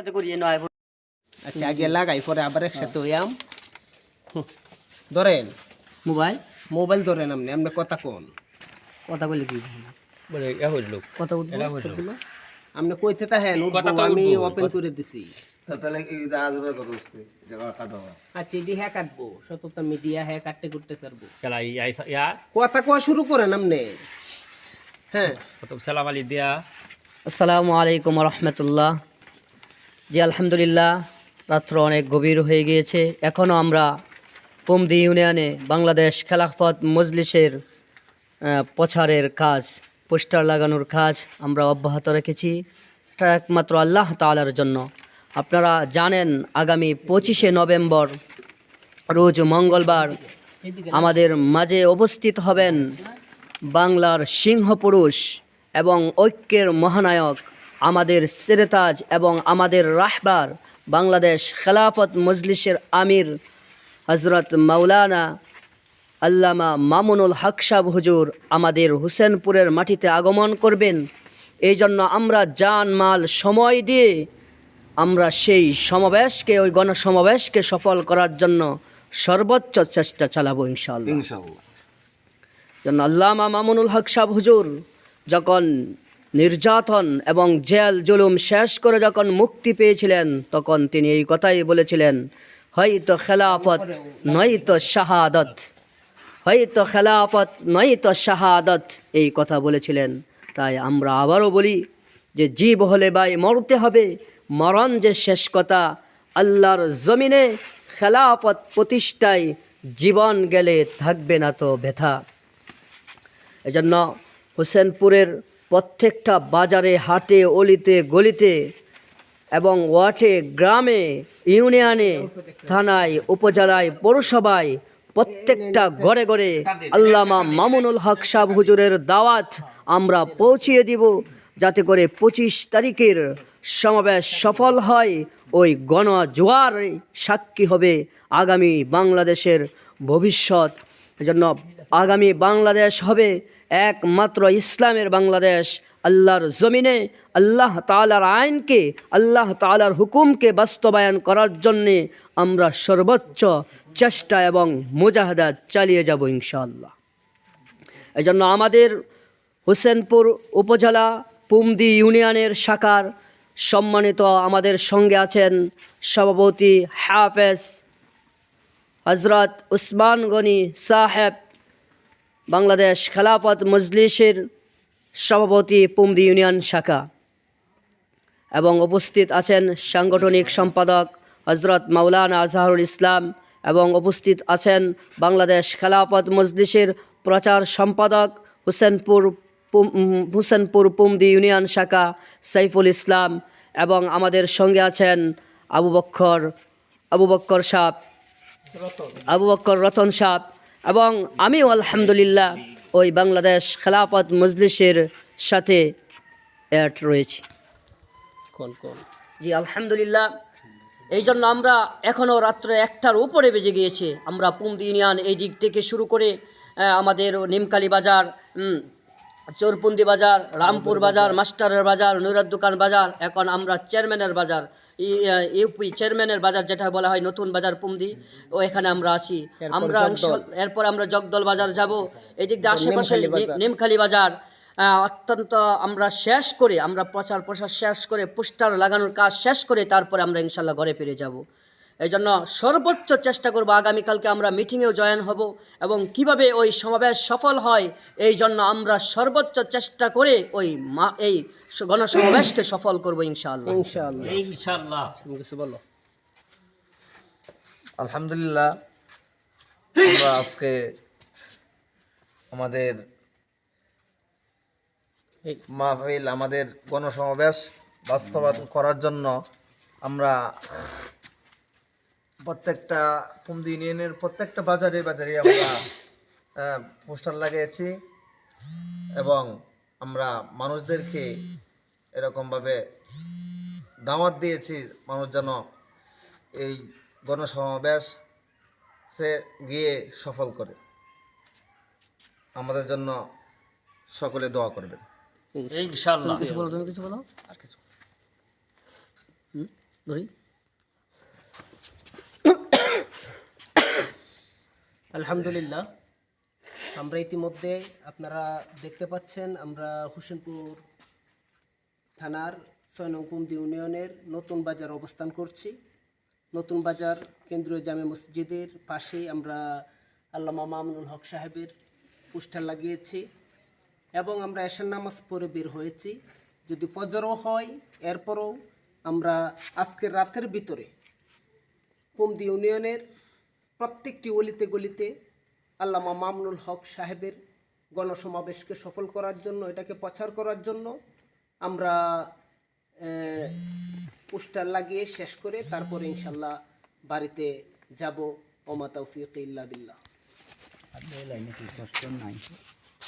একসাথে করিয়ে নয় আচ্ছা আগে লাগাই পরে আবার একসাথে হইয়াম। ধরেন। মোবাইল? মোবাইল ধরেন আপনি আপনি কথা কোন? কথা বলে কি বলে হইল কথা উঠবো? আপনি কইতে তাহেন আমি ওপেন করে দিছি। আচ্ছা হ্যাঁ কাটবো সততা মিডিয়া হ্যাঁ কথা কোয়া শুরু করেন আপনি। হ্যাঁ। আসসালামু আলাইকুম রহমতুল্লাহ। জি আলহামদুলিল্লাহ রাত্র অনেক গভীর হয়ে গিয়েছে। এখনও আমরা পুমদি ইউনিয়নে বাংলাদেশ খেলাফত মজলিসের প্রচারের কাজ, পোস্টার লাগানোর কাজ আমরা অব্যাহত রেখেছি। এটা একমাত্র আল্লাহ তালার জন্য। আপনারা জানেন, আগামী পঁচিশে নভেম্বর, রোজ মঙ্গলবার আমাদের মাঝে অবস্থিত হবেন বাংলার সিংহ পুরুষ এবং ঐক্যের মহানায়ক আমাদের সেরেতাজ এবং আমাদের রাহবার বাংলাদেশ খেলাফত মজলিসের আমির হজরত মাওলানা আল্লামা মামুনুল হক সাহ হুজুর আমাদের হুসেনপুরের মাটিতে আগমন করবেন। এই জন্য আমরা জান মাল সময় দিয়ে আমরা সেই সমাবেশকে ওই গণসমাবেশকে সফল করার জন্য সর্বোচ্চ চেষ্টা চালাবো ইনশাআল্লাহ। জন্য আল্লামা মামুনুল হক সাহ হুজুর যখন নির্যাতন এবং জেল জুলুম শেষ করে যখন মুক্তি পেয়েছিলেন, তখন তিনি এই কথাই বলেছিলেন, হয়তো খেলাফত, নয়তো শাহাদত, হয়তো খেলাফত, নয়তো শাহাদত, এই কথা বলেছিলেন। তাই আমরা আবারও বলি যে জীব হলে ভাই মরতে হবে, মরণ যে শেষ কথা, আল্লাহর জমিনে খেলাফত প্রতিষ্ঠায় জীবন গেলে থাকবে না তো ব্যথা। এজন্য হোসেনপুরের প্রত্যেকটা বাজারে, হাটে, অলিতে, গলিতে এবং ওয়াটে গ্রামে, ইউনিয়নে, থানায়, উপজেলায়, পৌরসভায় প্রত্যেকটা ঘরে ঘরে আল্লামা মামুনুল হক সাহ হুজুরের দাওয়াত আমরা পৌঁছিয়ে দিব যাতে করে পঁচিশ তারিখের সমাবেশ সফল হয়, ওই গণ জোয়ার সাক্ষী হবে আগামী বাংলাদেশের ভবিষ্যৎ। এজন্য আগামী বাংলাদেশ হবে একমাত্র ইসলামের বাংলাদেশ। আল্লাহর জমিনে আল্লাহ তালার আইনকে, আল্লাহ তালার হুকুমকে বাস্তবায়ন করার জন্যে আমরা সর্বোচ্চ চেষ্টা এবং মুজাহাদা চালিয়ে যাব ইনশাআল্লাহ। এই জন্য আমাদের হোসেনপুর উপজেলা, পুমদি ইউনিয়নের শাখার সম্মানিত আমাদের সঙ্গে আছেন সভাপতি হাফেজ হজরত উসমান গনি সাহেব। বাংলাদেশ খেলাফত মজলিসের সভাপতি পুমদি ইউনিয়ন শাখা। এবং উপস্থিত আছেন সাংগঠনিক সম্পাদক হজরত মাওলানা আজহারুল ইসলাম এবং উপস্থিত আছেন বাংলাদেশ খেলাফত মজলিসের প্রচার সম্পাদক হুসেনপুর হুসেনপুর পুমদি ইউনিয়ন শাখা সাইফুল ইসলাম এবং আমাদের সঙ্গে আছেন আবু বক্কর আবু বক্কর সাহ আবু বক্কর রতন সাহ এবং আমিও আলহামদুলিল্লাহ ওই বাংলাদেশ খেলাফত মজলিসের সাথে অ্যাড রয়েছি। কোন কোন? জি আলহামদুলিল্লাহ। এই জন্য আমরা এখনও রাত্রে একটার উপরে বেজে গিয়েছে। আমরা পুমদি ইউনিয়ন এই দিক থেকে শুরু করে আমাদের নিমকালি বাজার চোরপুন্দি বাজার রামপুর বাজার মাস্টারের বাজার নুরার দোকান বাজার এখন আমরা চেয়ারম্যানের বাজার। ইউপি চেয়ারম্যানের বাজার যেটা বলা হয় নতুন বাজার পুমদি ও এখানে আমরা আছি। আমরা এরপর আমরা জগদল বাজার যাব। এদিক দিয়ে আশেপাশে নিমখালি বাজার। আহ, অত্যন্ত আমরা শেষ করে আমরা প্রচার প্রসার শেষ করে পোস্টার লাগানোর কাজ শেষ করে তারপরে আমরা ইনশাল্লাহ ঘরে ফিরে যাব। এই জন্য সর্বোচ্চ চেষ্টা করব আগামীকালকে আমরা মিটিংয়েও জয়েন হব এবং কীভাবে ওই সমাবেশ সফল হয় এই জন্য আমরা সর্বোচ্চ চেষ্টা করে ওই মা এই গণসমাবেশকে সফল করব ইনশাআল্লাহ। ইনশাআল্লাহ। ইনশাআল্লাহ। কিছু বলো। আলহামদুলিল্লাহ আমরা আজকে আমাদের এই মাহফিল আমাদের গণসমাবেশ বাস্তবায়ন করার জন্য আমরা প্রত্যেকটা পুমদি ইউনিয়নের প্রত্যেকটা বাজারে বাজারে আমরা পোস্টার লাগিয়েছি এবং আমরা মানুষদেরকে এরকমভাবে দাওয়াত দিয়েছি মানুষ যেন এই গণসমাবেশ সে গিয়ে সফল করে। আমাদের জন্য সকলে দোয়া করবেন। ইনশাআল্লাহ। কিছু বলো তুমি কিছু বলো? আর কিছু ধরি। আলহামদুলিল্লাহ। আমরা ইতিমধ্যে আপনারা দেখতে পাচ্ছেন, আমরা হোসেনপুর থানার ছয় নং কুমদি ইউনিয়নের নতুন বাজার অবস্থান করছি। নতুন বাজার কেন্দ্রীয় জামে মসজিদের পাশেই আমরা আল্লামা মামুনুল হক সাহেবের পোস্টার লাগিয়েছি এবং আমরা এশার নামাজ পড়ে বের হয়েছি। যদি ফজরও হয়, এরপরও আমরা আজকের রাতের ভিতরে কুমদি ইউনিয়নের প্রত্যেকটি অলিতে গলিতে আল্লামা মামনুল হক সাহেবের গণসমাবেশকে সফল করার জন্য, এটাকে প্রচার করার জন্য আমরা পোস্টার লাগিয়ে শেষ করে তারপরে ইনশাল্লাহ বাড়িতে যাব। ওমা তৌফিক ইল্লা বিল্লাহ।